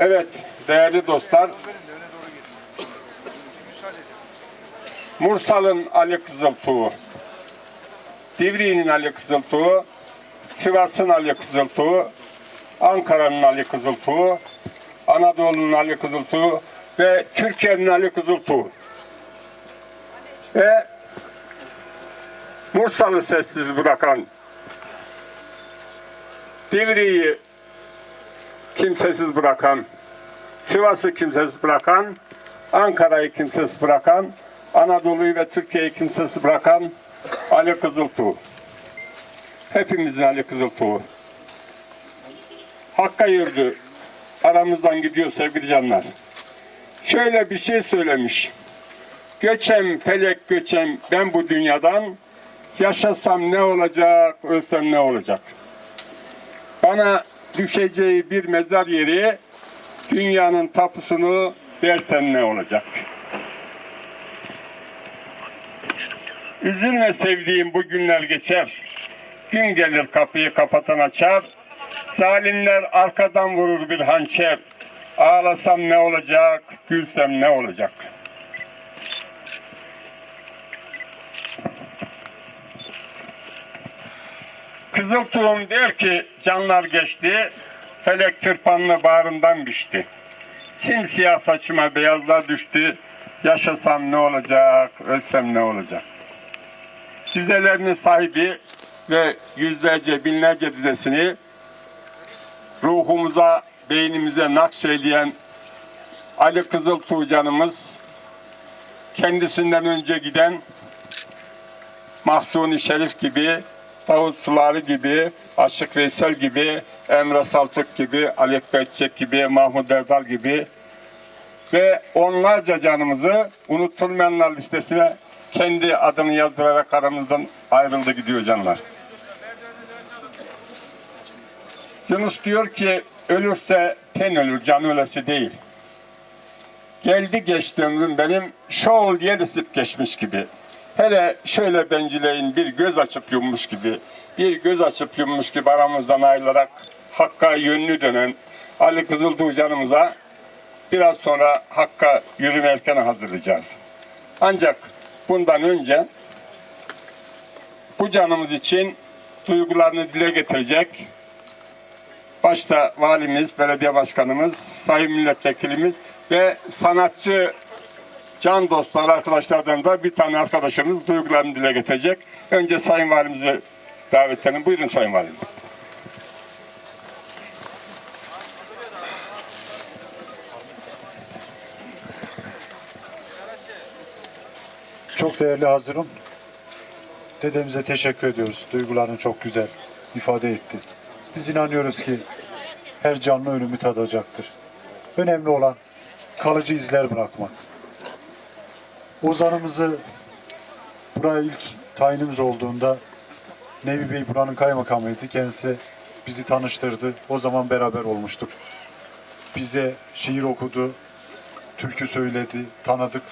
Evet, değerli dostlar. Mursal'ın Ali Kızıltuğ, Divriğinin Ali Kızıltuğ, Sivas'ın Ali Kızıltuğ, Ankara'nın Ali Kızıltuğ, Anadolu'nun Ali Kızıltuğ ve Türkiye'nin Ali Kızıltuğ. Ve Mursal'ı sessiz bırakan, Divriği kimsesiz bırakan, Sivas'ı kimsesiz bırakan, Ankara'yı kimsesiz bırakan, Anadolu'yu ve Türkiye'yi kimsesiz bırakan Ali Kızıltuğ. Hepimizin Ali Kızıltuğ. Hakka yürüdü. Aramızdan gidiyor sevgili canlar. Şöyle bir şey söylemiş. Göçem felek göçem ben bu dünyadan yaşasam ne olacak, ölsem ne olacak? Bana düşeceği bir mezar yeri dünyanın tapusunu versen ne olacak? Üzülme sevdiğim bu günler geçer. Gün gelir kapıyı kapatan açar. Zalimler arkadan vurur bir hançer. Ağlasam ne olacak, gülsem ne olacak? Kızıl Tuğum der ki canlar geçti, felek tırpanlı bağrından biçti. Simsiyah saçıma beyazlar düştü, yaşasam ne olacak, ölsem ne olacak? Dizelerinin sahibi ve yüzlerce, binlerce dizesini ruhumuza, beynimize nakşeyleyen Ali Kızıltuğ canımız, kendisinden önce giden Mahsuni Şerif gibi, Davut Suları gibi, Aşık Veysel gibi, Emre Saltık gibi, Ali Ekber Çiçek gibi, Mahmut Erdal gibi ve onlarca canımızı unutulmayanlar listesine kendi adını yazdırarak aramızdan ayrıldı gidiyor canlar. Yunus diyor ki ölürse ten ölür, can ölesi değil. Geldi geçti ömrüm benim şol diye disip geçmiş gibi. Hele şöyle bencileyin bir göz açıp yummuş gibi, bir göz açıp yummuş gibi aramızdan ayrılarak Hakk'a yönlü dönen Ali Kızıltuğ canımıza biraz sonra Hakk'a yürüme erkene hazırlayacağız. Ancak bundan önce bu canımız için duygularını dile getirecek başta valimiz, belediye başkanımız, sayın milletvekilimiz ve sanatçı can dostlar arkadaşlardan da bir tane arkadaşımız duygularını dile getirecek. Önce sayın valimizi davet edelim. Buyurun sayın valim. Çok değerli Hazırım. Dedemize teşekkür ediyoruz. Duygularını çok güzel ifade etti. Biz inanıyoruz ki her canlı ölümü tadacaktır. Önemli olan kalıcı izler bırakmak. Ozanımızı buraya ilk tayinimiz olduğunda Nevi Bey buranın kaymakamıydı. Kendisi bizi tanıştırdı. O zaman beraber olmuştuk. Bize şiir okudu, türkü söyledi, tanıdık.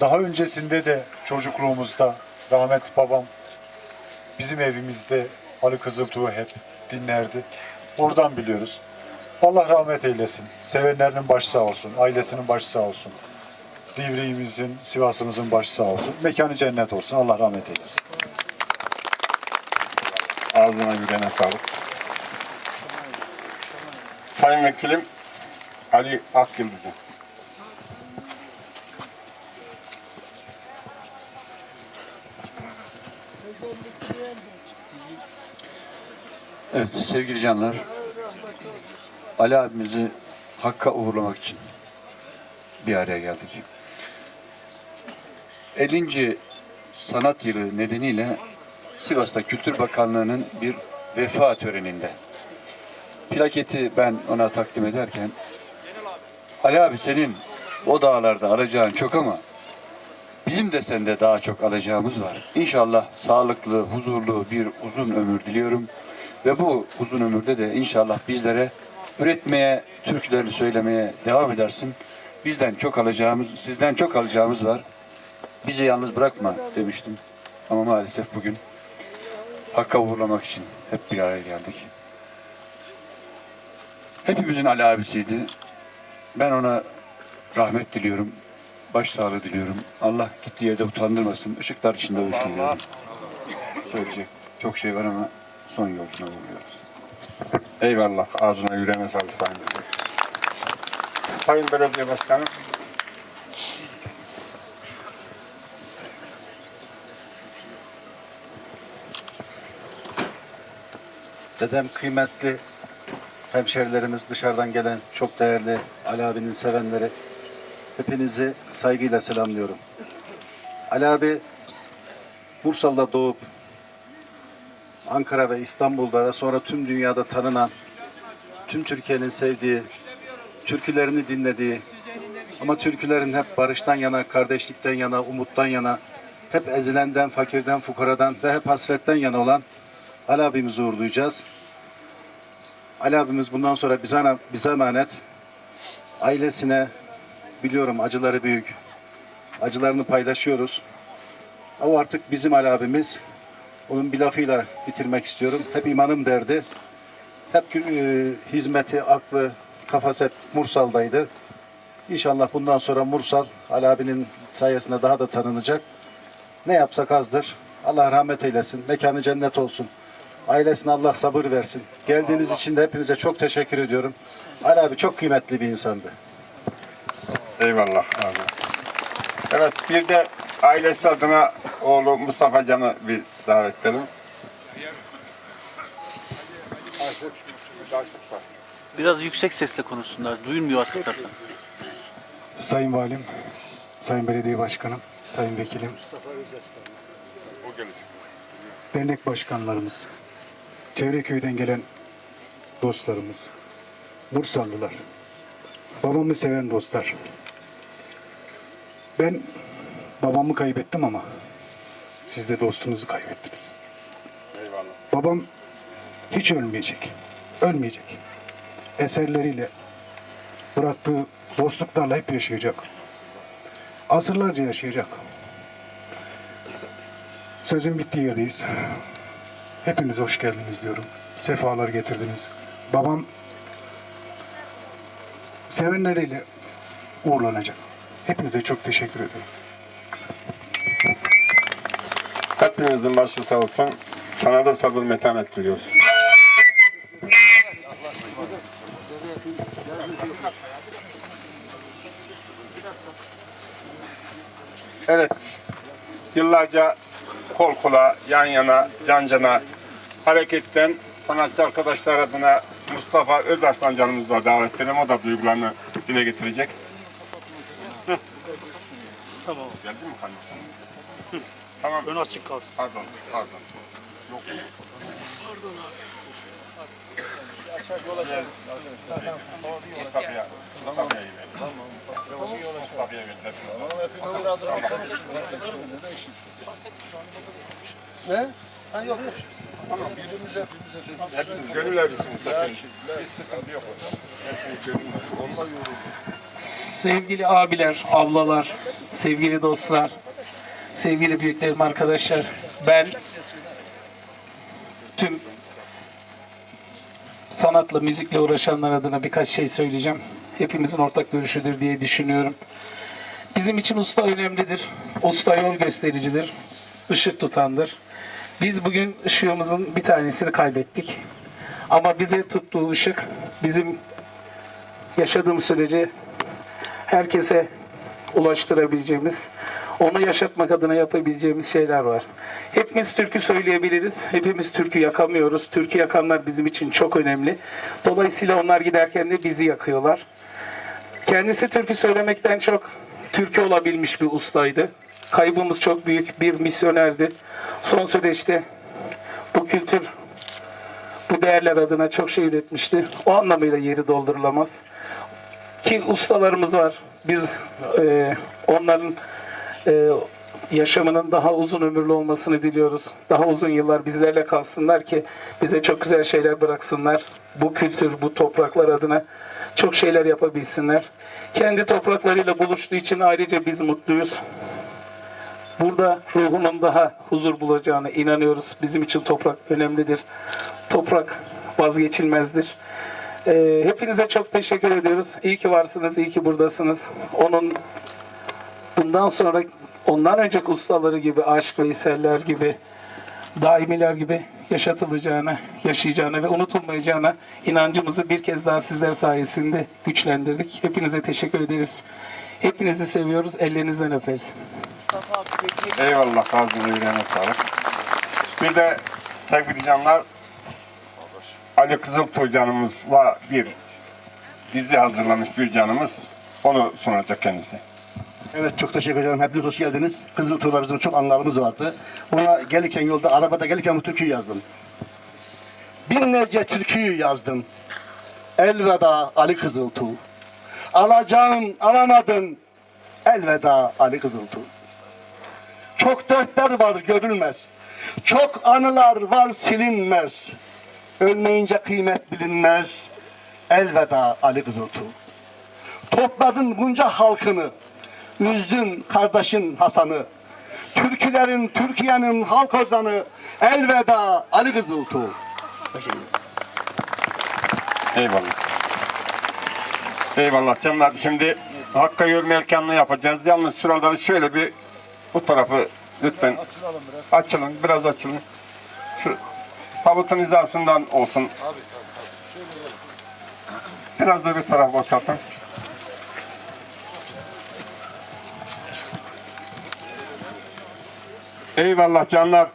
Daha öncesinde de çocukluğumuzda rahmetli babam bizim evimizde Ali Kızıltuğ'u hep dinlerdi. Oradan biliyoruz. Allah rahmet eylesin. Sevenlerinin başı sağ olsun. Ailesinin başı sağ olsun. Divriğimizin, Sivas'ımızın başı sağ olsun. Mekanı cennet olsun. Allah rahmet eylesin. Ağzına yüreğine sağlık. Sayın vekilim Ali Akyıldız'ın. Evet sevgili canlar, Ali abimizi Hakk'a uğurlamak için bir araya geldik. 50. sanat yılı nedeniyle Sivas'ta Kültür Bakanlığı'nın bir vefa töreninde plaketi ben ona takdim ederken Ali abi senin o dağlarda alacağın çok ama bizim de sende daha çok alacağımız var. İnşallah sağlıklı, huzurlu bir uzun ömür diliyorum. Ve bu uzun ömürde de inşallah bizlere üretmeye, türkülerini söylemeye devam edersin. Bizden çok alacağımız, sizden çok alacağımız var. Bizi yalnız bırakma demiştim. Ama maalesef bugün Hakk'a uğurlamak için hep bir araya geldik. hepimizin Ali abisiydi. Ben ona rahmet diliyorum. Başsağlığı diliyorum. Allah gittiği yerde utandırmasın. Işıklar içinde ölsün diyorum. Söyleyecek çok şey var ama son yolcuna uğruyoruz. Eyvallah. Ağzına yüreğine sağlık Sayın. Sayın Belediye Başkanım. Dedem kıymetli hemşerilerimiz, dışarıdan gelen çok değerli Ali abinin sevenleri. Hepinizi saygıyla selamlıyorum. Ali abi Bursalı'da doğup Ankara ve İstanbul'da ve sonra tüm dünyada tanınan, tüm Türkiye'nin sevdiği, türkülerini dinlediği ama türkülerin hep barıştan yana, kardeşlikten yana, umuttan yana, hep ezilenden, fakirden, fukaradan ve hep hasretten yana olan Ali abimizi uğurlayacağız. Ali abimiz bundan sonra bize, bize emanet. Ailesine biliyorum acıları büyük. Acılarını paylaşıyoruz. O artık bizim Ali abimiz. Onun bir lafıyla bitirmek istiyorum. Hep imanım derdi. Hep e, hizmeti, aklı, kafası hep Mursal'daydı. İnşallah bundan sonra Mursal Ali abinin sayesinde daha da tanınacak. Ne yapsak azdır. Allah rahmet eylesin. Mekanı cennet olsun. Ailesine Allah sabır versin. Geldiğiniz için de hepinize çok teşekkür ediyorum. Ali abi çok kıymetli bir insandı. Eyvallah abi. Evet bir de ailesi adına oğlu Mustafa Can'ı bir davet edelim. Biraz yüksek sesle konuşsunlar. Duyulmuyor taraftan. Sayın Valim, Sayın Belediye Başkanım, Sayın Vekilim, dernek başkanlarımız, çevre köyden gelen dostlarımız, Bursalılar, babamı seven dostlar. Ben babamı kaybettim ama siz de dostunuzu kaybettiniz. Eyvallah. Babam hiç ölmeyecek, ölmeyecek. Eserleriyle, bıraktığı dostluklarla hep yaşayacak. Asırlarca yaşayacak. Sözün bittiği yerdeyiz. Hepiniz hoş geldiniz diyorum. Sefalar getirdiniz. Babam sevenleriyle uğurlanacak. Hepinize çok teşekkür ederim. Hepimizin başı sağ olsun. Sana da sabır metanet diliyoruz. Evet. Yıllarca kol kola, yan yana, can cana hareketten sanatçı arkadaşlar adına Mustafa Özarslan canımızı da davet edelim. O da duygularını dile getirecek. Tamam. Geldi mi kardeşim? Tamam. Ön açık kalsın. Pardon, pardon. Yok. Mustafa'ya, Mustafa'ya ver. Mustafa'ya ver. Hepiniz gönül erbisiniz zaten. Bir sıkıntı yok orada. Hepiniz gönül erbisi. Sevgili abiler, ablalar, sevgili dostlar, sevgili büyüklerim, arkadaşlar. Ben tüm sanatla, müzikle uğraşanlar adına birkaç şey söyleyeceğim. Hepimizin ortak görüşüdür diye düşünüyorum. Bizim için usta önemlidir. Usta yol göstericidir. ışık tutandır. Biz bugün ışığımızın bir tanesini kaybettik. Ama bize tuttuğu ışık bizim yaşadığımız sürece herkese ulaştırabileceğimiz, onu yaşatmak adına yapabileceğimiz şeyler var. Hepimiz türkü söyleyebiliriz. Hepimiz türkü yakamıyoruz. Türkü yakanlar bizim için çok önemli. Dolayısıyla onlar giderken de bizi yakıyorlar. Kendisi türkü söylemekten çok türkü olabilmiş bir ustaydı. Kaybımız çok büyük bir misyonerdi. Son süreçte bu kültür, bu değerler adına çok şey üretmişti. O anlamıyla yeri doldurulamaz ki ustalarımız var. Biz e, onların e, yaşamının daha uzun ömürlü olmasını diliyoruz. Daha uzun yıllar bizlerle kalsınlar ki bize çok güzel şeyler bıraksınlar. Bu kültür, bu topraklar adına çok şeyler yapabilsinler. Kendi topraklarıyla buluştuğu için ayrıca biz mutluyuz. Burada ruhunun daha huzur bulacağına inanıyoruz. Bizim için toprak önemlidir. Toprak vazgeçilmezdir. Ee, hepinize çok teşekkür ediyoruz. İyi ki varsınız, iyi ki buradasınız. Onun bundan sonra ondan önceki ustaları gibi, Aşk Veysel'ler gibi, daimiler gibi yaşatılacağına, yaşayacağına ve unutulmayacağına inancımızı bir kez daha sizler sayesinde güçlendirdik. Hepinize teşekkür ederiz. Hepinizi seviyoruz. Ellerinizden öperiz. Eyvallah Kazım yüreğine sağlık. Bir de sevgili canlar Ali Kızıltuğ canımızla bir dizi hazırlamış bir canımız. Onu sunacak kendisi. Evet çok teşekkür ederim. Hepiniz hoş geldiniz. Kızıl Tuğla bizim çok anılarımız vardı. Ona gelirken yolda arabada gelirken bu türküyü yazdım. Binlerce türküyü yazdım. Elveda Ali Kızıltuğ. Alacağın alamadın. Elveda Ali Kızıltuğ. Çok dörtler var görülmez. Çok anılar var silinmez. Ölmeyince kıymet bilinmez. Elveda Ali Kızıltuğ. Topladın bunca halkını, üzdün kardeşin Hasan'ı. Türkülerin, Türkiye'nin halk ozanı, elveda Ali Kızıltuğ. Teşekkür ederim. Eyvallah. Eyvallah canlar. Şimdi Hakk'a yürüme erkanını yapacağız. Yalnız şuraları şöyle bir bu tarafı lütfen açılalım biraz. Açılın. Biraz açılın. Şu tabutun hizasından olsun. Biraz da bir taraf boşaltın. Eyvallah canlar.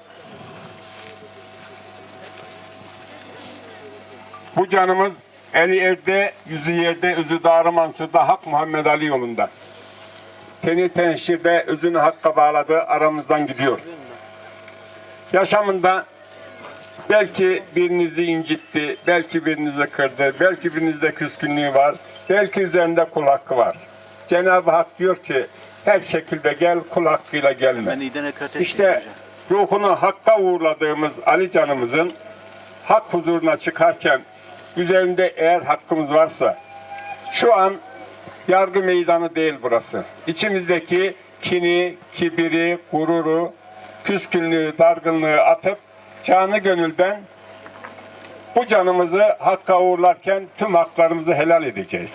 Bu canımız eli erde, yüzü yerde, özü darı mansurda Hak Muhammed Ali yolunda. Teni tenşirde özünü hakka bağladı, aramızdan gidiyor. Yaşamında belki birinizi incitti, belki birinizi kırdı, belki birinizde küskünlüğü var, belki üzerinde kul hakkı var. Cenab-ı Hak diyor ki her şekilde gel, kul hakkıyla gelme. İşte ruhunu hakka uğurladığımız Ali canımızın hak huzuruna çıkarken üzerinde eğer hakkımız varsa şu an yargı meydanı değil burası. İçimizdeki kini, kibiri, gururu, küskünlüğü, dargınlığı atıp canı gönülden bu canımızı hakka uğurlarken tüm haklarımızı helal edeceğiz.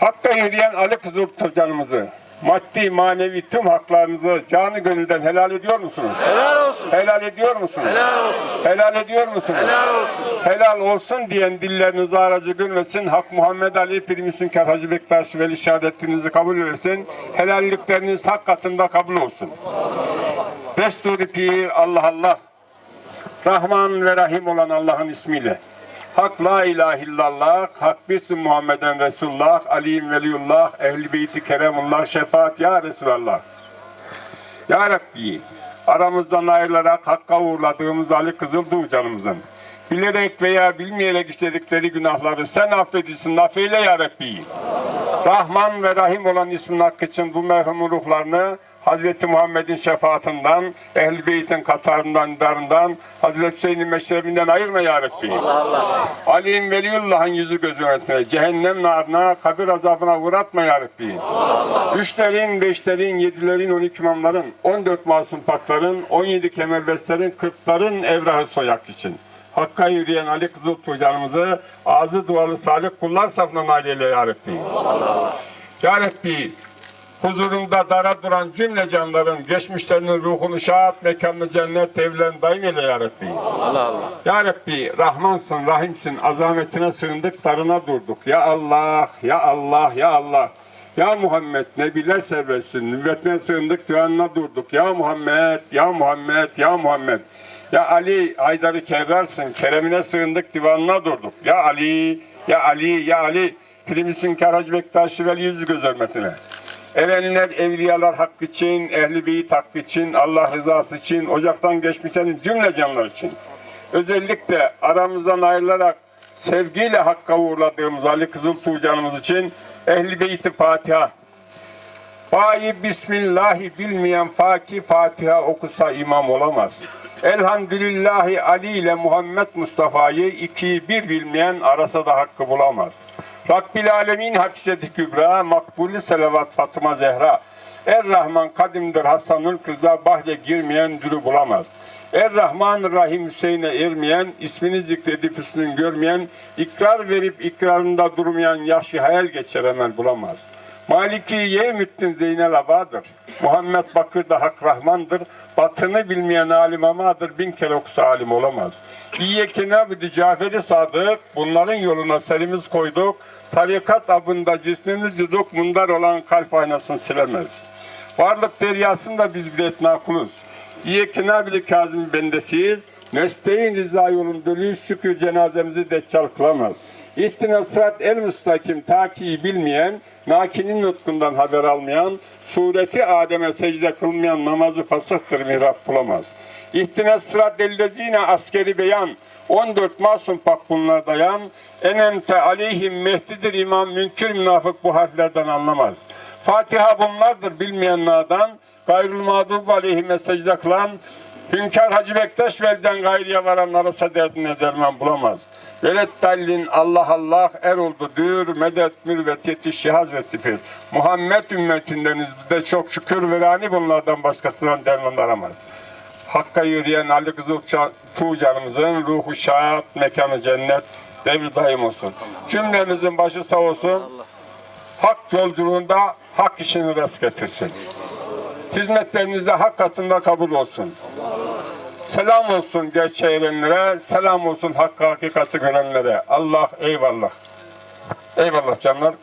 Hakka yürüyen Ali Kızıltır canımızı, maddi manevi tüm haklarınızı canı gönülden helal ediyor musunuz? Helal olsun. Helal ediyor musunuz? Helal olsun. Helal ediyor musunuz? Helal olsun. Helal olsun diyen dilleriniz aracı gülmesin. Hak Muhammed Ali Pirimizin Hacı Bektaş veli şehadetinizi kabul etsin. Helallikleriniz hak katında kabul olsun. Desturi pir Allah Allah. Rahman ve Rahim olan Allah'ın ismiyle. Hak la ilahe illallah, hak bismi Muhammeden Resulullah, Ali'in veliyullah, ehli beyti keremullah, şefaat ya Resulallah. Ya Rabbi, aramızdan ayrılarak hakka uğurladığımız Ali Kızıldığı canımızın, bilerek veya bilmeyerek işledikleri günahları sen affedilsin, affeyle Ya Rabbi. Rahman ve Rahim olan ismin hakkı için bu merhumun ruhlarını Hz. Muhammed'in şefaatinden, Ehl-i Beyt'in katarından, darından, Hazreti Hüseyin'in meşrebinden ayırma ya Rabbi. Ali'nin Veliyullah'ın yüzü gözü etme, cehennem narına, kabir azabına uğratma ya Rabbi. Üçlerin, beşlerin, yedilerin, on iki imamların, on dört masum pakların, on yedi kemerbestlerin, kırkların evrahı soyak için. Hakka yürüyen Ali Kızıltuğ canımızı ağzı dualı salih kullar safına nail eyle ya Rabbi. Ya Rabbi, huzurunda dara duran cümle canların, geçmişlerinin ruhunu şahat, mekanını cennet, evlerini daim eyle ya Rabbi. Allah Allah. Ya Rabbi, Rahmansın, Rahimsin, azametine sığındık, darına durduk. Ya Allah, ya Allah, ya Allah. Ya Muhammed, Nebiler seversin, nübvetine sığındık, duanına durduk. Ya Muhammed, ya Muhammed, ya Muhammed. Ya Ali, Haydar'ı kerrarsın, keremine sığındık, divanına durduk. Ya Ali, ya Ali, ya Ali. Primisin Karacı Bektaşi Veli yüzü göz hürmetine. Erenler, evliyalar hakkı için, ehli beyit hakkı için, Allah rızası için, ocaktan geçmişlerin cümle canlar için. Özellikle aramızdan ayrılarak sevgiyle hakka uğurladığımız Ali Kızıltuğ canımız için ehli beyti Fatiha. Bayi Bismillahi bilmeyen Faki Fatiha okusa imam olamaz. Elhamdülillahi Ali ile Muhammed Mustafa'yı iki bir bilmeyen arasa da hakkı bulamaz. Rabbil Alemin Hafizeti Kübra, makbulü selavat Fatıma Zehra. Er Rahman kadimdir Hasanül Kıza bahre girmeyen dürü bulamaz. Er-Rahman Rahim Hüseyin'e ermeyen, ismini zikredip hüsnün görmeyen, ikrar verip ikrarında durmayan yaşlı hayal geçer bulamaz. Maliki Yevmüddin Zeynel Abadır. Muhammed Bakır da Hak Rahmandır. Batını bilmeyen alim amadır. Bin kere okusa alim olamaz. İyyeke nabidi Caferi Sadık. Bunların yoluna serimiz koyduk. Tarikat abında cismimiz yuduk. Mundar olan kalp aynasını silemez. Varlık deryasında biz bilet nakuluz. İyyeke nabidi Kazım bendesiyiz. Mesleğin rıza yolun dölüyüz. Şükür cenazemizi deccal kılamaz. İhtina sırat el müstakim takiyi bilmeyen, nakinin nutkundan haber almayan, sureti Adem'e secde kılmayan namazı fasıhtır mihrap bulamaz. İhtina sırat ellezine askeri beyan, 14 masum pak bunlar dayan, enente aleyhim mehdidir imam münkir münafık bu harflerden anlamaz. Fatiha bunlardır bilmeyen nadan, gayrul mağdub aleyhime secde kılan, Hünkar Hacı Bektaş velden gayriye varan arasa derdine derman bulamaz. Velet dallin Allah Allah er oldu dür medet mürvet yetiş hazret tifir. Muhammed ümmetindeniz de çok şükür verani bunlardan başkasından derman aramaz. Hakka yürüyen Ali Kızıl Tuğcanımızın ruhu şad, mekanı cennet, devri daim olsun. Cümlemizin başı sağ olsun. Hak yolculuğunda hak işini rast getirsin. Hizmetlerinizde hak katında kabul olsun. Selam olsun gerçeği erenlere, selam olsun hakkı hakikati görenlere. Allah eyvallah. Eyvallah canlar.